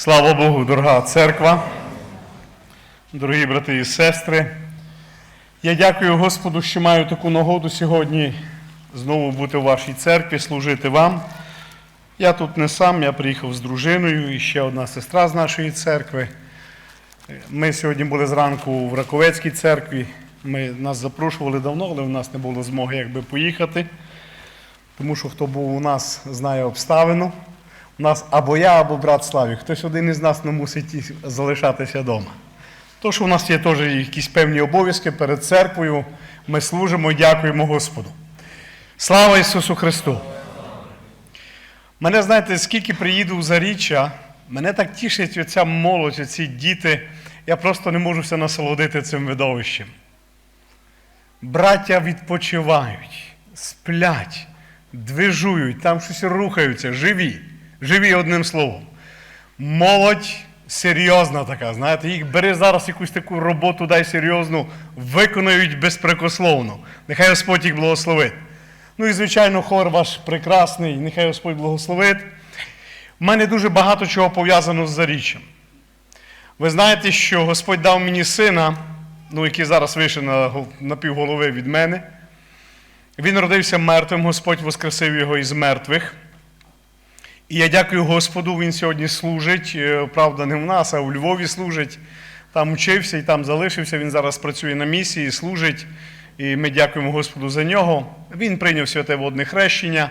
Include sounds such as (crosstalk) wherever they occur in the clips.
Слава Богу, дорога церква, дорогі брати і сестри. Я дякую Господу, що маю таку нагоду сьогодні знову бути в вашій церкві, служити вам. Я тут не сам, я приїхав з дружиною і ще одна сестра з нашої церкви. Ми сьогодні були зранку в Раковецькій церкві. Ми, нас запрошували давно, але в нас не було змоги якби поїхати. Тому що хто був у нас, знає обставину. Нас або я, або брат Славік. Хтось один із нас не мусить залишатися вдома. Тож у нас є теж якісь певні обов'язки перед церквою. Ми служимо і дякуємо Господу. Слава Ісусу Христу! Мене, знаєте, скільки приїду в заріччя, мене так тішить оця молодь, оці діти. Я просто не можу все насолодити цим видовищем. Браття відпочивають, сплять, движують, там щось рухаються, живі, живі одним словом. Молодь серйозна така, знаєте, їх бери зараз якусь таку роботу, дай серйозну, виконують безпрекословно. Нехай Господь їх благословить. Ну і, звичайно, хор ваш прекрасний, нехай Господь благословить. У мене дуже багато чого пов'язано з заріччям. Ви знаєте, що Господь дав мені сина, ну, який зараз вийшов на, на півголови від мене. Він родився мертвим, Господь воскресив його із мертвих. І я дякую Господу, він сьогодні служить. е, Правда, не в нас, а у Львові служить. Там вчився і там залишився. Він зараз працює на місії, служить. І ми дякуємо Господу за нього. Він прийняв святе водне хрещення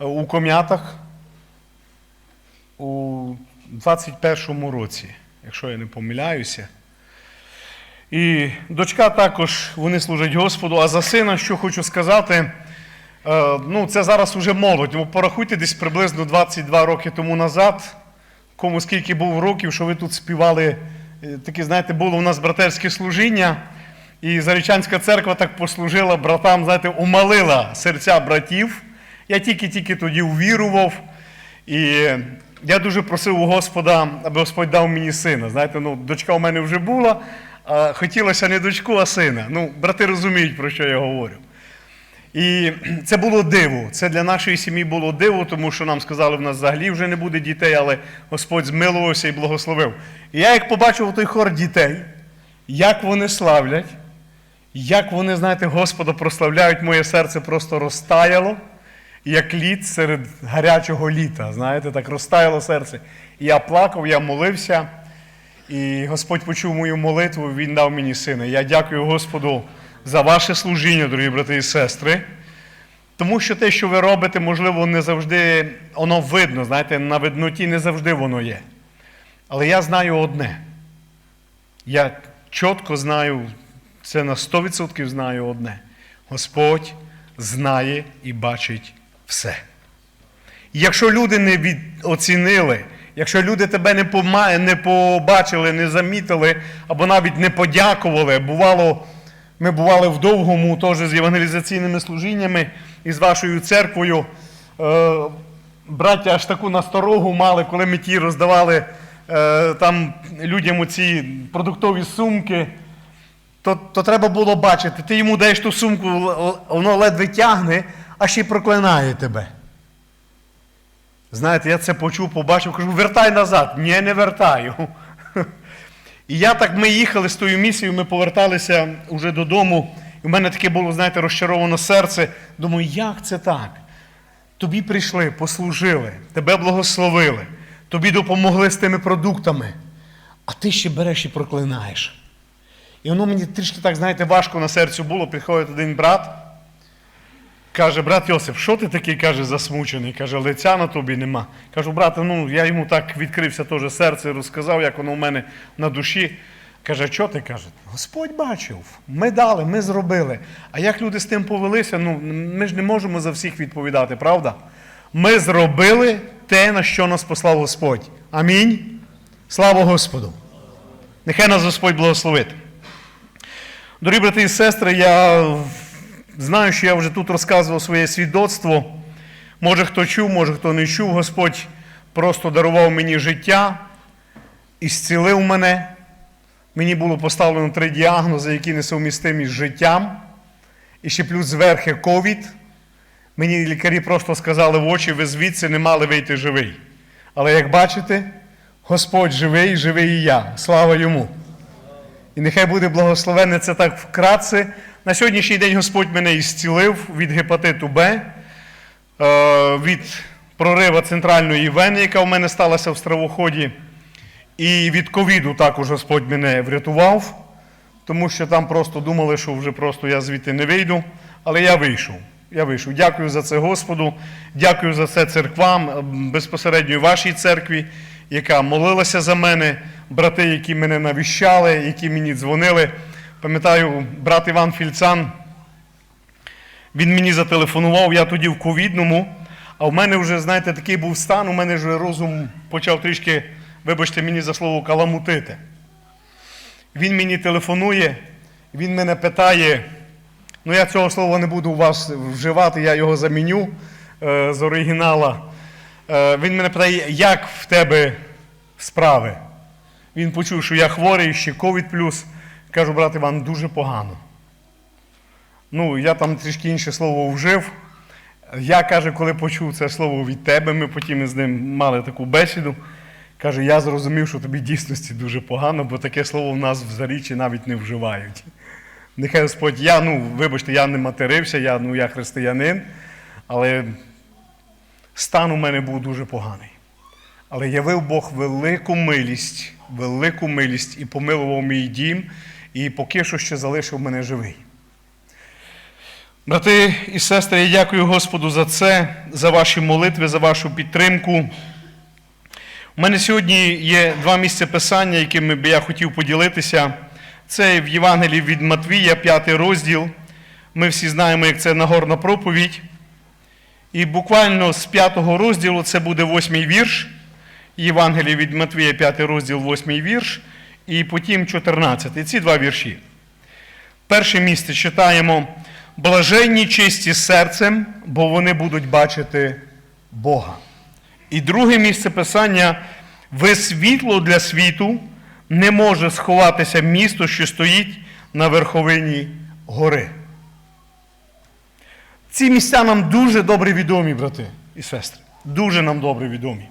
е, у ком'ятах у 21-му році, якщо я не помиляюся. І дочка також вони служать Господу. А за сина, що хочу сказати, ну це зараз уже молодь. Ну, порахуйте десь приблизно 22 роки тому назад, кому скільки був років, що ви тут співали. е, Таке, знаєте, було у нас братерське служіння. І Зарічанська церква так послужила братам, знаєте, умалила серця братів. Я тільки-тільки тоді увірував. І я дуже просив у Господа, аби Господь дав мені сина. Знаєте, ну, дочка у мене вже була, а хотілося не дочку, а сина. Ну, брати розуміють, про що я говорю. І це було диво. Це для нашої сім'ї було диво, тому що нам сказали, в нас взагалі вже не буде дітей, але Господь змилувався і благословив. І я як побачив той хор дітей, як вони славлять, як вони, знаєте, Господа прославляють, моє серце просто розтаяло, як лід серед гарячого літа. Знаєте, так розтаяло серце. І я плакав, я молився, і Господь почув мою молитву, Він дав мені сина. Я дякую Господу за ваше служіння, дорогі брати і сестри. Тому що те, що ви робите, можливо, не завжди воно видно. Знаєте, на видноті не завжди воно є. Але я знаю одне. Я чітко знаю, це на 100% знаю одне. Господь знає і бачить все. І Якщо люди не оцінили, якщо люди тебе не побачили, не замітили, або навіть не подякували, бувало, ми бували в довгому теж з евангелізаційними служіннями і з вашою церквою. Е, браття аж таку насторогу мали, коли ми ті роздавали е, там людям ці продуктові сумки. То, то треба було бачити, ти йому даєш ту сумку, воно ледве тягне, а ще й проклинає тебе. Знаєте, я це почув, побачив, кажу, вертай назад. Ні, не вертаю. І я так, ми їхали з тою місією, ми поверталися вже додому. І в мене таке було, знаєте, розчароване серце. Думаю, як це так? Тобі прийшли, послужили, тебе благословили, тобі допомогли з тими продуктами, а ти ще береш і проклинаєш. І воно мені трішки так, знаєте, важко на серцю було. Приходить один брат, каже, брат Йосип, що ти такий каже, засмучений? Каже, лиця на тобі нема. Кажу, брате, ну я йому так відкрився теж серце, розказав, як воно в мене на душі. Каже, що ти каже? Господь бачив, ми дали, ми зробили. А як люди з тим повелися, ну ми ж не можемо за всіх відповідати, правда? Ми зробили те, на що нас послав Господь. Амінь. Слава Господу! Нехай нас Господь благословить. Дорогі брати і сестри, я знаю, що я вже тут розказував своє свідоцтво. Може, хто чув, може, хто не чув. Господь просто дарував мені життя і зцілив мене. Мені було поставлено три діагнози, які несовмістимі з життям. І ще плюс зверхи ковід. Мені лікарі просто сказали в очі, ви звідси не мали вийти живий. Але як бачите, Господь живий, живий і я. Слава йому. І нехай буде благословенне це так вкратце. На сьогоднішній день Господь мене ісцілив від гепатиту Б, е, від прорива центральної вени, яка в мене сталася в стравоході. І від ковіду також Господь мене врятував, тому що там просто думали, що вже просто я звідти не вийду. Але я вийшов. Я вийшов. Дякую за це Господу. Дякую за це церквам, безпосередньо вашій церкві, яка молилася за мене, брати, які мене навіщали, які мені дзвонили. Пам'ятаю, брат Іван Фільцан, він мені зателефонував, я тоді в ковідному, а в мене вже, знаєте, такий був стан, у мене вже розум почав трішки, вибачте мені за слово, каламутити. Він мені телефонує, він мене питає, ну я цього слова не буду у вас вживати, я його заміню е, з оригінала. Е, він мене питає, як в тебе справи? Він почув, що я хворий, ще ковід плюс. Кажу, брат Іван, дуже погано. Ну, я там трішки інше слово вжив. Я, каже, коли почув це слово від тебе, ми потім з ним мали таку бесіду. Каже, я зрозумів, що тобі дійсності дуже погано, бо таке слово в нас в заріччі навіть не вживають. Нехай Господь, я, ну, вибачте, я не матерився, я, ну, я християнин, але стан у мене був дуже поганий. Але явив Бог велику милість, велику милість і помилував мій дім, і поки що ще залишив мене живий. Брати і сестри, я дякую Господу за це, за ваші молитви, за вашу підтримку. У мене сьогодні є два місця писання, якими би я хотів поділитися. Це в Євангелії від Матвія, п'ятий розділ. Ми всі знаємо, як це Нагорна проповідь. І буквально з п'ятого розділу це буде восьмий вірш. Євангелії від Матвія, п'ятий розділ, восьмий вірш, і потім 14. Ці два вірші. Перше місце читаємо: блаженні чисті серцем, бо вони будуть бачити Бога. І друге місце писання: ви світло для світу не може сховатися місто, що стоїть на верховині гори. Ці місця нам дуже добре відомі, брати і сестри. Дуже нам добре відомі.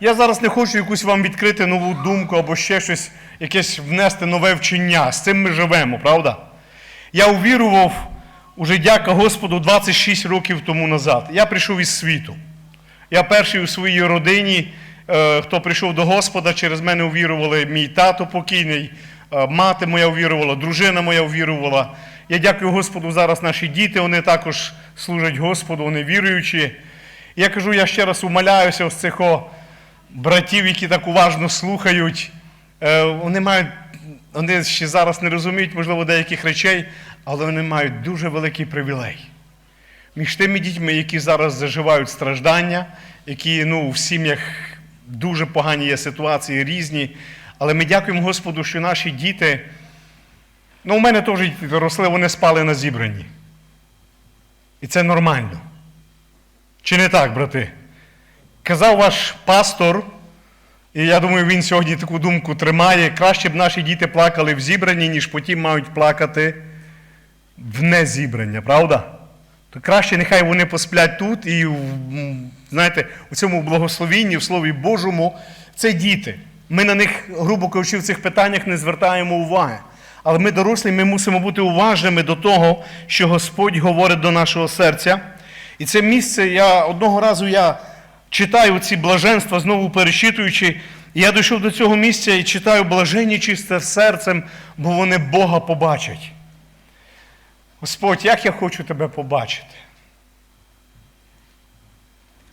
Я зараз не хочу якусь вам відкрити нову думку або ще щось, якесь внести нове вчення. З цим ми живемо, правда? Я увірував уже дяка Господу 26 років тому назад. Я прийшов із світу. Я перший у своїй родині, е, хто прийшов до Господа, через мене увірували мій тато покійний, е, мати моя увірувала, дружина моя увірувала. Я дякую Господу зараз наші діти, вони також служать Господу, вони віруючі. Я кажу, я ще раз умоляюся ось цих братів, які так уважно слухають. Е, Вони мають, вони ще зараз не розуміють, можливо, деяких речей, але вони мають дуже великий привілей. Між тими дітьми, які зараз заживають страждання, які ну, в сім'ях дуже погані є ситуації, різні. Але ми дякуємо Господу, що наші діти, ну, у мене теж росли, вони спали на зібранні. І це нормально. Чи не так, брати? Казав ваш пастор, і я думаю, він сьогодні таку думку тримає. Краще б наші діти плакали в зібранні, ніж потім мають плакати в незібрання, правда? То краще нехай вони посплять тут і, знаєте, у цьому благословінні, в Слові Божому, це діти. Ми на них, грубо кажучи, в цих питаннях не звертаємо уваги. Але ми, дорослі, ми мусимо бути уважними до того, що Господь говорить до нашого серця. І це місце, я одного разу я читаю ці блаженства, знову перечитуючи, я дійшов до цього місця і читаю блаженні чисте серцем, бо вони Бога побачать. Господь, як я хочу тебе побачити.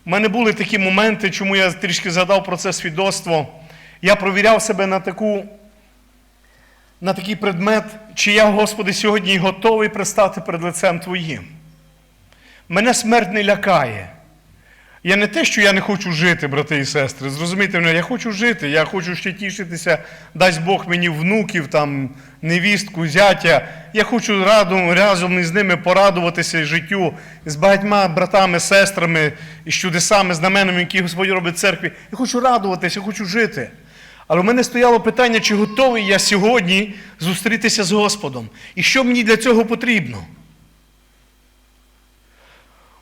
У мене були такі моменти, чому я трішки згадав про це свідоцтво. Я провіряв себе на таку, на такий предмет, чи я, Господи, сьогодні готовий пристати перед лицем Твоїм. Мене смерть не лякає. Я не те, що я не хочу жити, брати і сестри. Зрозумійте мене, я хочу жити, я хочу ще тішитися, дасть Бог мені внуків, там, невістку, зятя. Я хочу разом, разом із ними порадуватися життю з багатьма братами, сестрами, і з чудесами, знаменами, які Господь робить в церкві. Я хочу радуватися, я хочу жити. Але в мене стояло питання, чи готовий я сьогодні зустрітися з Господом. І що мені для цього потрібно?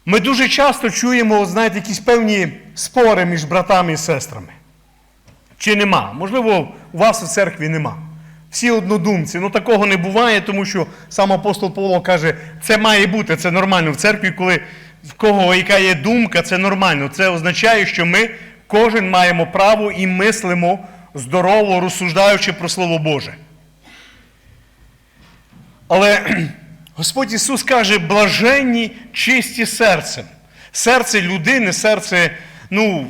Ми дуже часто чуємо, знаєте, якісь певні спори між братами і сестрами. Чи нема? Можливо, у вас у церкві нема. Всі однодумці. Ну такого не буває, тому що сам апостол Павло каже, це має бути, це нормально. В церкві, коли в кого яка є думка, це нормально. Це означає, що ми кожен маємо право і мислимо здорово, розсуждаючи про Слово Боже. Але Господь Ісус каже, блаженні чисті серцем. Серце людини, серце, ну,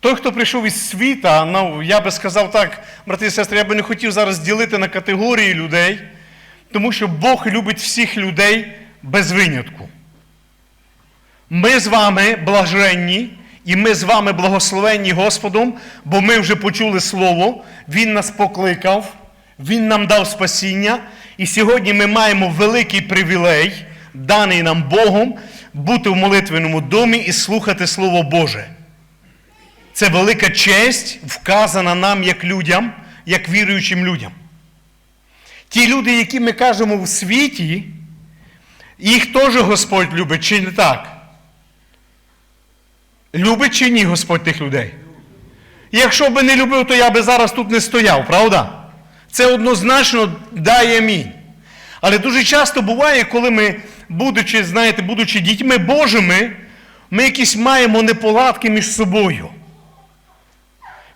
той, хто прийшов із світа, ну, я би сказав так, брати і сестри, я би не хотів зараз ділити на категорії людей, тому що Бог любить всіх людей без винятку. Ми з вами блаженні, і ми з вами благословенні Господом, бо ми вже почули Слово, Він нас покликав, Він нам дав спасіння. І сьогодні ми маємо великий привілей, даний нам Богом, бути в молитвеному домі і слухати Слово Боже. Це велика честь, вказана нам як людям, як віруючим людям. Ті люди, які ми кажемо в світі, їх теж Господь любить, чи не так? Любить чи ні Господь тих людей? Якщо би не любив, то я би зараз тут не стояв, правда? Це однозначно дає амінь. Але дуже часто буває, коли ми, будучи, знаєте, будучи дітьми Божими, ми якісь маємо неполадки між собою.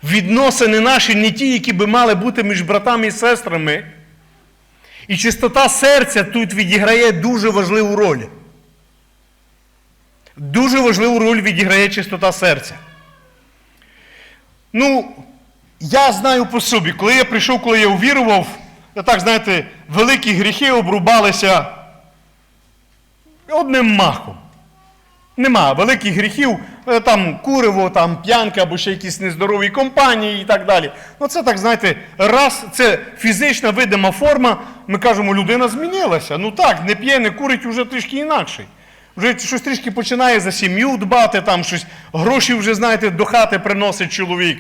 Відносини наші не ті, які би мали бути між братами і сестрами. І чистота серця тут відіграє дуже важливу роль. Дуже важливу роль відіграє чистота серця. Ну, я знаю по собі, коли я прийшов, коли я увірував, я так, знаєте, великі гріхи обрубалися одним махом. Нема великих гріхів, е, там куриво, там п'янка або ще якісь нездорові компанії і так далі. Ну це так, знаєте, раз це фізична видима форма, ми кажемо, людина змінилася. Ну так, не п'є, не курить вже трішки інакше. Вже щось трішки починає за сім'ю дбати, там щось, гроші вже, знаєте, до хати приносить чоловік.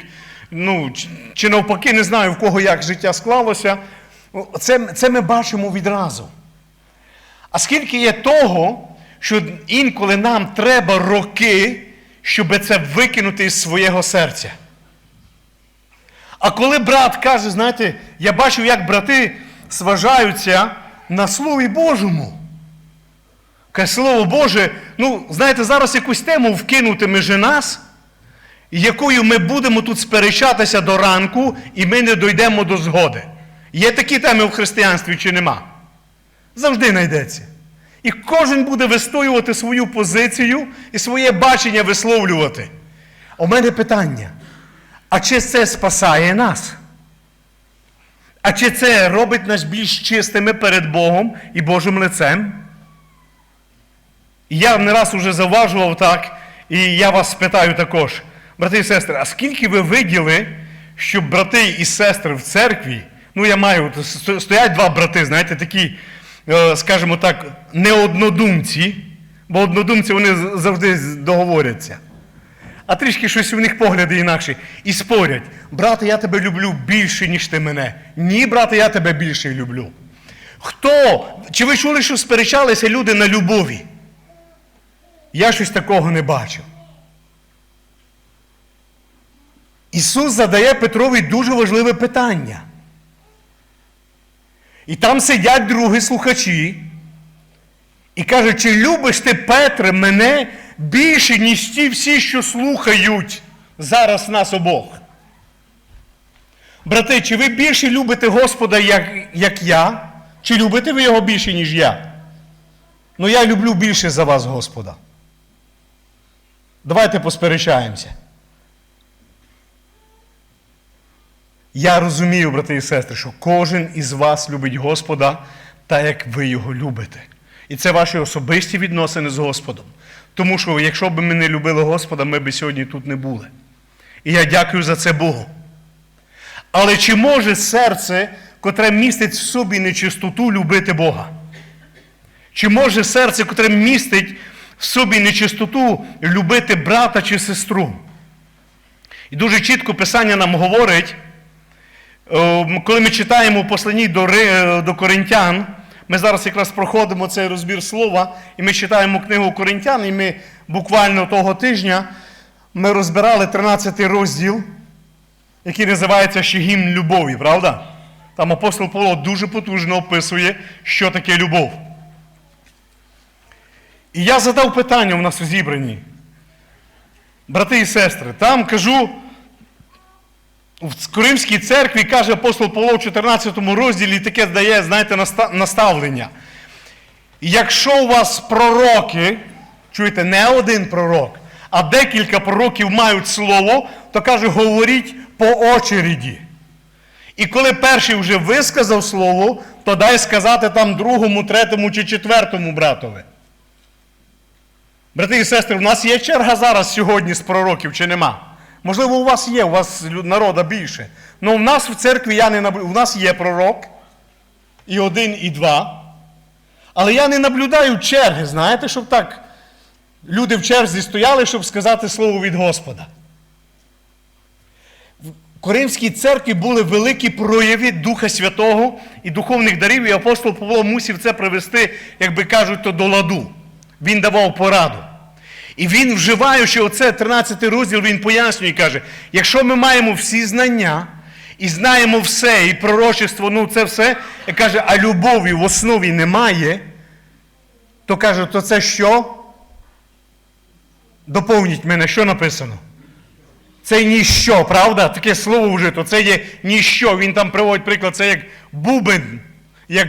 Ну, чи, навпаки, не знаю, в кого як життя склалося. Це, це ми бачимо відразу. А скільки є того, що інколи нам треба роки, щоб це викинути із свого серця. А коли брат каже, знаєте, я бачу, як брати сважаються на Слові Божому. Каже, Слово Боже, ну, знаєте, зараз якусь тему вкинути між нас, якою ми будемо тут сперечатися до ранку, і ми не дійдемо до згоди. Є такі теми в християнстві чи нема? Завжди знайдеться. І кожен буде вистоювати свою позицію і своє бачення висловлювати. У мене питання: а чи це спасає нас? А чи це робить нас більш чистими перед Богом і Божим лицем? І я не раз уже заважував так, і я вас спитаю також, брати і сестри, а скільки ви виділи, щоб брати і сестри в церкві, ну я маю, стоять два брати, знаєте, такі, е, скажімо так, не однодумці, бо однодумці вони завжди договоряться. А трішки щось у них погляди інакші. І спорять, брате, я тебе люблю більше, ніж ти мене. Ні, брате, я тебе більше люблю. Хто? Чи ви чули, що сперечалися люди на любові? Я щось такого не бачив. Ісус задає Петрові дуже важливе питання. І там сидять другі слухачі і кажуть, чи любиш ти, Петре, мене більше, ніж ті всі, що слухають зараз нас обох? Брати, чи ви більше любите Господа, як, як я? Чи любите ви його більше, ніж я? Ну, я люблю більше за вас, Господа. Давайте посперечаємося. Я розумію, брати і сестри, що кожен із вас любить Господа так, як ви його любите. І це ваші особисті відносини з Господом. Тому що, якщо б ми не любили Господа, ми б сьогодні тут не були. І я дякую за це Богу. Але чи може серце, котре містить в собі нечистоту, любити Бога? Чи може серце, котре містить в собі нечистоту, любити брата чи сестру? І дуже чітко Писання нам говорить, коли ми читаємо посланні до, Ри- до Коринтян, ми зараз якраз проходимо цей розбір слова, і ми читаємо книгу Коринтян, і ми буквально того тижня ми розбирали 13 розділ. який називається ще гімн любові, правда? Там апостол Павло дуже потужно описує, що таке любов. І я задав питання у нас у зібранні. Брати і сестри, там кажу, в Коримській церкві каже апостол Павло в 14 розділі таке дає, знаєте, наставлення. Якщо у вас пророки, чуєте, не один пророк, а декілька пророків мають слово, то каже, говоріть по очереді. І коли перший вже висказав слово, то дай сказати там другому, третьому чи четвертому братові. Брати і сестри, у нас є черга зараз сьогодні з пророків чи нема? Можливо, у вас є, у вас народа більше. Ну, у нас в церкві я не наблю... у нас є пророк, і один, і два. Але я не наблюдаю черги, знаєте, щоб так люди в черзі стояли, щоб сказати слово від Господа. В Коримській церкві були великі прояви Духа Святого і духовних дарів, і апостол Павло мусив це привести, як би кажуть, то до ладу. Він давав пораду. І він, вживаючи оце 13 розділ, він пояснює і каже: якщо ми маємо всі знання і знаємо все, і пророчество, ну це все, і каже, а любові в основі немає, то каже, то це що? Доповніть мене, що написано? Це ніщо, правда? Таке слово вжито, це є ніщо. Він там приводить приклад, це як бубен, як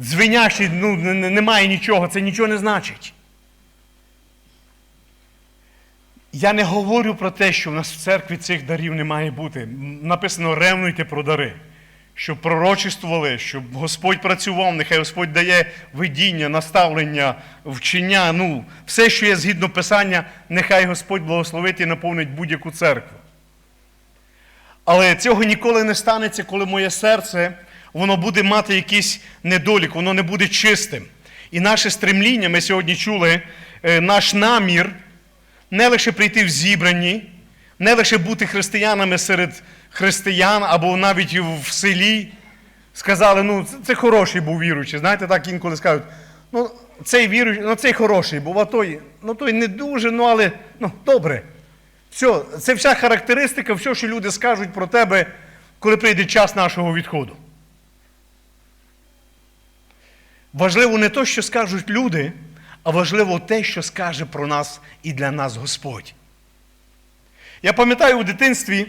дзвенящий, ну, не- не- немає нічого, це нічого не значить. Я не говорю про те, що в нас в церкві цих дарів не має бути. Написано ревнуйте про дари, щоб пророчествували, щоб Господь працював, нехай Господь дає видіння, наставлення, вчення, ну, все, що є згідно Писання, нехай Господь благословить і наповнить будь-яку церкву. Але цього ніколи не станеться, коли моє серце воно буде мати якийсь недолік, воно не буде чистим. І наше стремління, ми сьогодні чули, е, наш намір не лише прийти в зібрані, не лише бути християнами серед християн або навіть в селі. Сказали, ну це, хороший був віруючий. Знаєте, так інколи скажуть, ну цей віруючий, ну цей хороший був, а той, ну той не дуже, ну але ну, добре. Все, це вся характеристика, все, що люди скажуть про тебе, коли прийде час нашого відходу. Важливо не те, що скажуть люди, а важливо те, що скаже про нас і для нас Господь. Я пам'ятаю у дитинстві,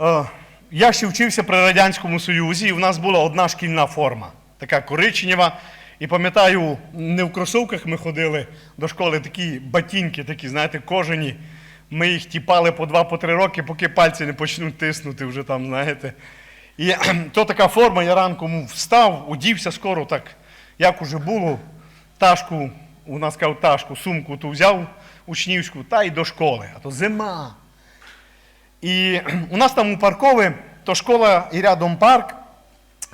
е, я ще вчився при Радянському Союзі, і в нас була одна шкільна форма, така коричнева. І пам'ятаю, не в кросовках ми ходили до школи, такі батінки, такі, знаєте, кожені. Ми їх тіпали по два, по три роки, поки пальці не почнуть тиснути вже там, знаєте. І то така форма, я ранком встав, одівся скоро, так, як уже було, ташку, нас кажуть, ташку, сумку ту взяв учнівську, та й до школи. А то зима. І у нас там у паркові, то школа і рядом парк.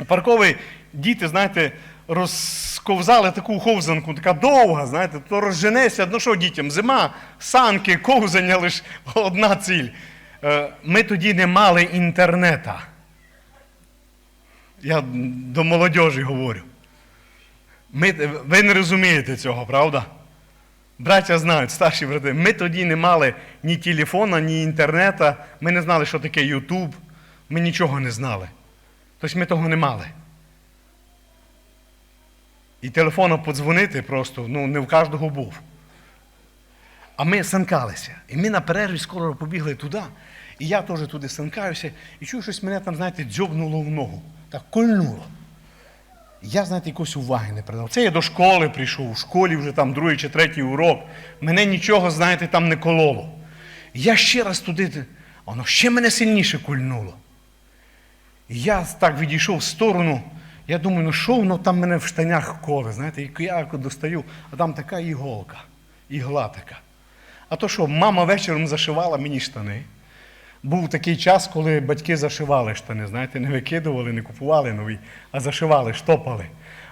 Парковий діти, знаєте, розковзали таку ковзанку, така довга, знаєте, то розженеся, ну що дітям, зима, санки, ковзання, лише (laughs) одна ціль. Е, Ми тоді не мали інтернета. Я до молодежі говорю. Ми, ви не розумієте цього, правда? Браття знають, старші брати. Ми тоді не мали ні телефона, ні інтернету. Ми не знали, що таке Ютуб. Ми нічого не знали. Тобто ми того не мали. І телефоном подзвонити просто, ну, не в кожного був. А ми санкалися. І ми на перерві скоро побігли туди. І я теж туди санкаюся, і чую, щось мене там, знаєте, дзьобнуло в ногу. Так кольнуло. Я, знаєте, якоїсь уваги не придав. Це я до школи прийшов, у школі вже там другий чи третій урок. Мене нічого, знаєте, там не кололо. Я ще раз туди, воно ще мене сильніше кольнуло. І я так відійшов в сторону. Я думаю, ну що воно там мене в штанях коле, знаєте, я достаю, а там така іголка, ігла така. А то що, мама вечором зашивала мені штани. Був такий час, коли батьки зашивали штани, знаєте, не викидували, не купували нові, а зашивали, штопали.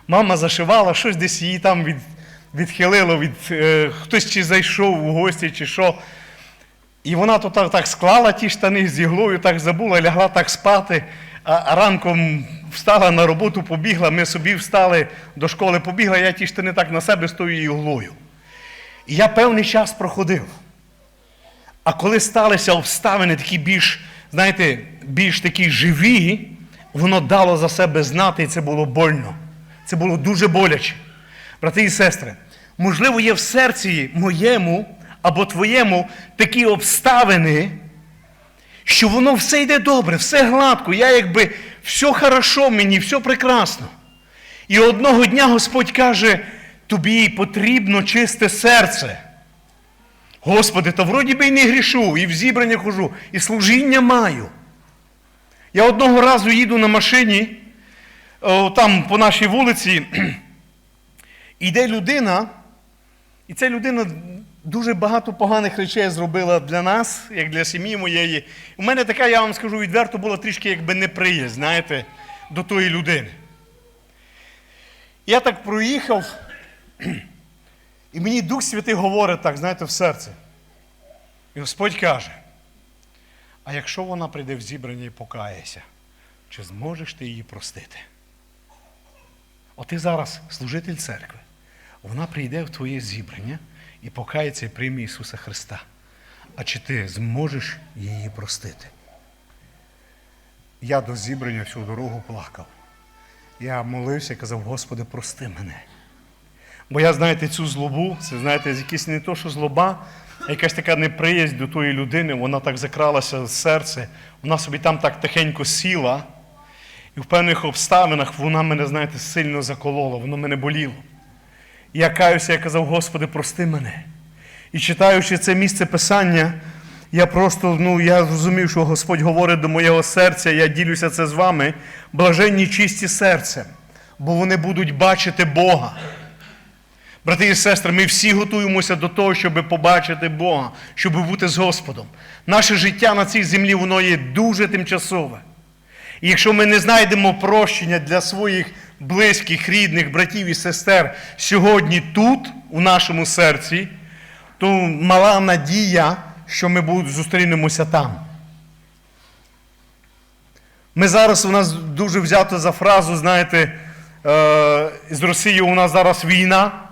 Мама зашивала, щось десь її там від, відхилило, від, е, хтось чи зайшов у гості, чи що. І вона то так, так склала ті штани з іглою, так забула, лягла так спати, а, а ранком встала на роботу, побігла, ми собі встали до школи, побігла, я ті штани так на себе з тою іглою. І я певний час проходив. А коли сталися обставини такі більш, знаєте, більш такі живі, воно дало за себе знати, і це було больно. Це було дуже боляче. Брати і сестри, можливо, є в серці моєму або твоєму такі обставини, що воно все йде добре, все гладко, я якби все хорошо мені, все прекрасно. І одного дня Господь каже, тобі потрібно чисте серце. Господи, та вроді би й не грішу, і в зібрання хожу, і служіння маю. Я одного разу їду на машині, о, там по нашій вулиці, (clears throat) йде людина, і ця людина дуже багато поганих речей зробила для нас, як для сім'ї моєї. У мене така, я вам скажу відверто, була трішки якби неприязнь, знаєте, до тої людини. Я так проїхав, (clears throat) і мені Дух Святий говорить так, знаєте, в серце. І Господь каже: а якщо вона прийде в зібрання і покається, чи зможеш ти її простити? От ти зараз служитель церкви. Вона прийде в твоє зібрання і покається і прийме Ісуса Христа. А чи ти зможеш її простити? Я до зібрання всю дорогу плакав. Я молився і казав, Господи, прости мене. Бо я, знаєте, цю злобу, це, знаєте, якась не то, що злоба, а якась така неприязнь до тої людини, вона так закралася в серце, вона собі там так тихенько сіла, і в певних обставинах вона мене, знаєте, сильно заколола, воно мене боліло. І я каюся, я казав, Господи, прости мене. І читаючи це місце Писання, я просто ну, я зрозумів, що Господь говорить до моєго серця, я ділюся це з вами. Блаженні чисті серцем, бо вони будуть бачити Бога. Брати і сестри, ми всі готуємося до того, щоб побачити Бога, щоб бути з Господом. Наше життя на цій землі, воно є дуже тимчасове. І якщо ми не знайдемо прощення для своїх близьких, рідних, братів і сестер сьогодні тут, у нашому серці, то мала надія, що ми зустрінемося там. Ми зараз у нас дуже взято за фразу, знаєте, е, з Росією у нас зараз війна,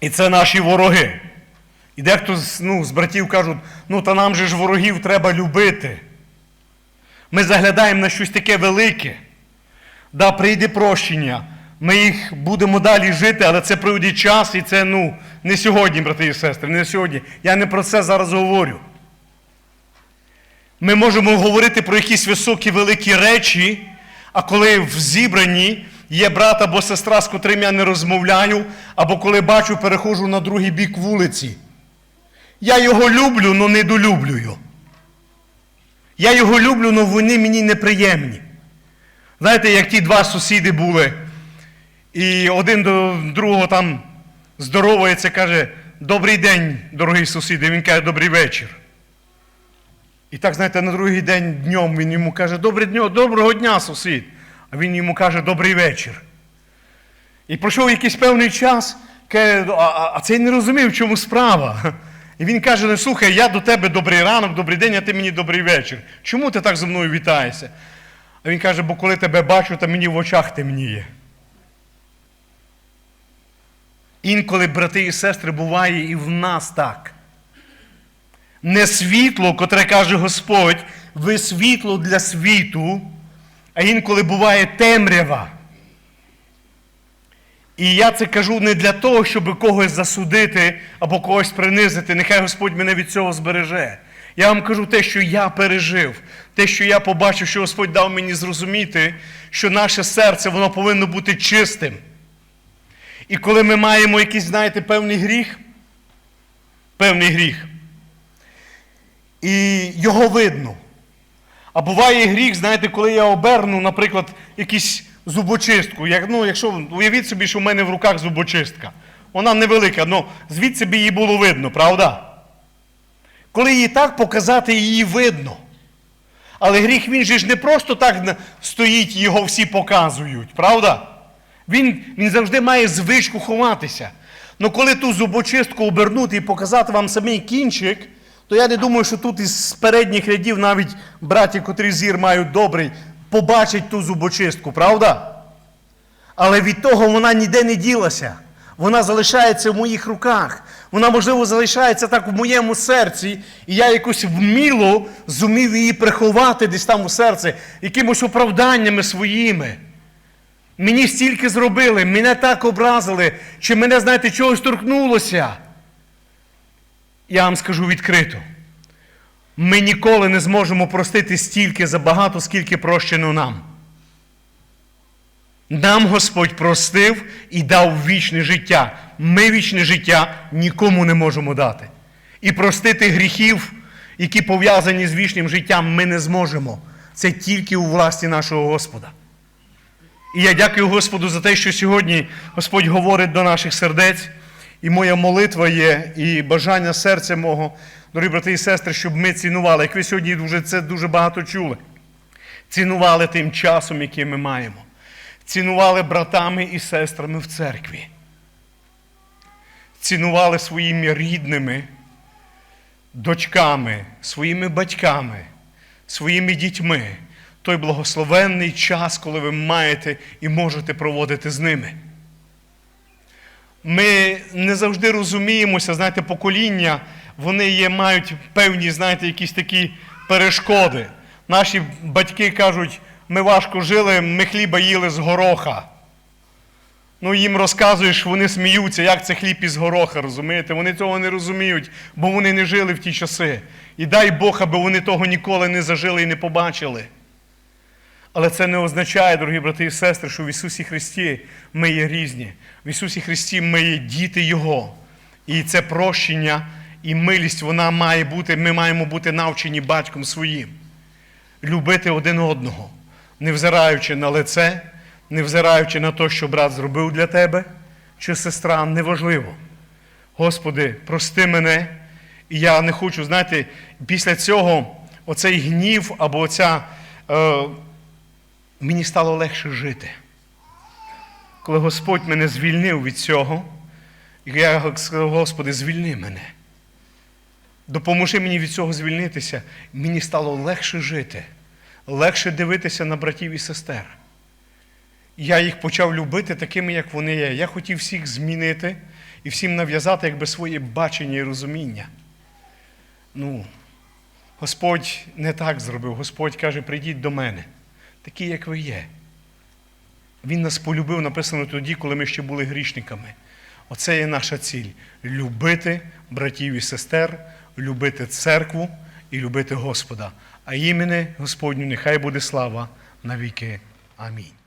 і це наші вороги. І дехто ну, з братів кажуть, ну та нам же ж ворогів треба любити. Ми заглядаємо на щось таке велике. Да, прийде прощення. Ми їх будемо далі жити, але це пройде час, і це ну, не сьогодні, брати і сестри, не сьогодні. Я не про це зараз говорю. Ми можемо говорити про якісь високі великі речі, а коли в зібранні є брат або сестра, з котрим я не розмовляю, або коли бачу, перехожу на другий бік вулиці. Я його люблю, але недолюблюю. Я його люблю, але вони мені неприємні. Знаєте, як ті два сусіди були, і один до другого там здоровається, каже, добрий день, дорогий сусіди. Він каже, добрий вечір. І так, знаєте, на другий день днем він йому каже, добрий дня, доброго дня, сусід. А він йому каже, добрий вечір. І пройшов якийсь певний час, каже, а, а, цей не розумів, в чому справа. І він каже: ну слухай, я до тебе добрий ранок, добрий день, а ти мені добрий вечір. Чому ти так зі мною вітаєшся? А він каже, бо коли тебе бачу, то мені в очах темніє. Інколи, брати і сестри, буває і в нас так. Не світло, котре каже Господь, ви світло для світу, а інколи буває темрява. І я це кажу не для того, щоб когось засудити або когось принизити. Нехай Господь мене від цього збереже. Я вам кажу те, що я пережив, те, що я побачив, що Господь дав мені зрозуміти, що наше серце воно повинно бути чистим. І коли ми маємо якийсь, знаєте, певний гріх, певний гріх, і його видно. А буває гріх, знаєте, коли я оберну, наприклад, якийсь зубочистку. Як, ну, якщо уявіть собі, що в мене в руках зубочистка. Вона невелика, але звідси б її було видно, правда? Коли її так показати, її видно. Але гріх він же ж не просто так стоїть, його всі показують, правда? Він, він завжди має звичку ховатися. Ну коли ту зубочистку обернути і показати вам самий кінчик, то я не думаю, що тут із передніх рядів навіть браті, котрі зір мають добрий, побачать ту зубочистку, правда? Але від того вона ніде не ділася. Вона залишається в моїх руках. Вона, можливо, залишається так в моєму серці, і я якось вміло зумів її приховати десь там у серці, якимось оправданнями своїми. Мені стільки зробили, мене так образили, чи мене, знаєте, чогось торкнулося. Я вам скажу відкрито. Ми ніколи не зможемо простити стільки забагато, скільки прощено нам. Нам Господь простив і дав вічне життя. Ми вічне життя нікому не можемо дати. І простити гріхів, які пов'язані з вічним життям, ми не зможемо. Це тільки у власті нашого Господа. І я дякую Господу за те, що сьогодні Господь говорить до наших сердець. І моя молитва є, і бажання серця мого, дорогі брати і сестри, щоб ми цінували, як ви сьогодні вже це дуже багато чули. Цінували тим часом, який ми маємо. Цінували братами і сестрами в церкві. Цінували своїми рідними, дочками, своїми батьками, своїми дітьми той благословенний час, коли ви маєте і можете проводити з ними. Ми не завжди розуміємося, знаєте, покоління, вони є, мають певні, знаєте, якісь такі перешкоди. Наші батьки кажуть, ми важко жили, ми хліба їли з гороха. Ну, їм розказуєш, вони сміються, як це хліб із гороха, розумієте? Вони цього не розуміють, бо вони не жили в ті часи. І дай Бог, аби вони того ніколи не зажили і не побачили. Але це не означає, дорогі брати і сестри, що в Ісусі Христі ми є різні. В Ісусі Христі ми є діти Його. І це прощення і милість, вона має бути, ми маємо бути навчені батьком своїм. Любити один одного, невзираючи на лице, невзираючи на те, що брат зробив для тебе, чи сестра, неважливо. Господи, прости мене, і я не хочу, знаєте, після цього оцей гнів або оця. Е, мені стало легше жити. Коли Господь мене звільнив від цього, я сказав, Господи, звільни мене. Допоможи мені від цього звільнитися. Мені стало легше жити, легше дивитися на братів і сестер. Я їх почав любити такими, як вони є. Я хотів всіх змінити і всім нав'язати якби своє бачення і розуміння. Ну, Господь не так зробив. Господь каже, прийдіть до мене такі, як ви є. Він нас полюбив, написано тоді, коли ми ще були грішниками. Оце є наша ціль любити братів і сестер, любити церкву і любити Господа. А імені Господню нехай буде слава навіки. Амінь.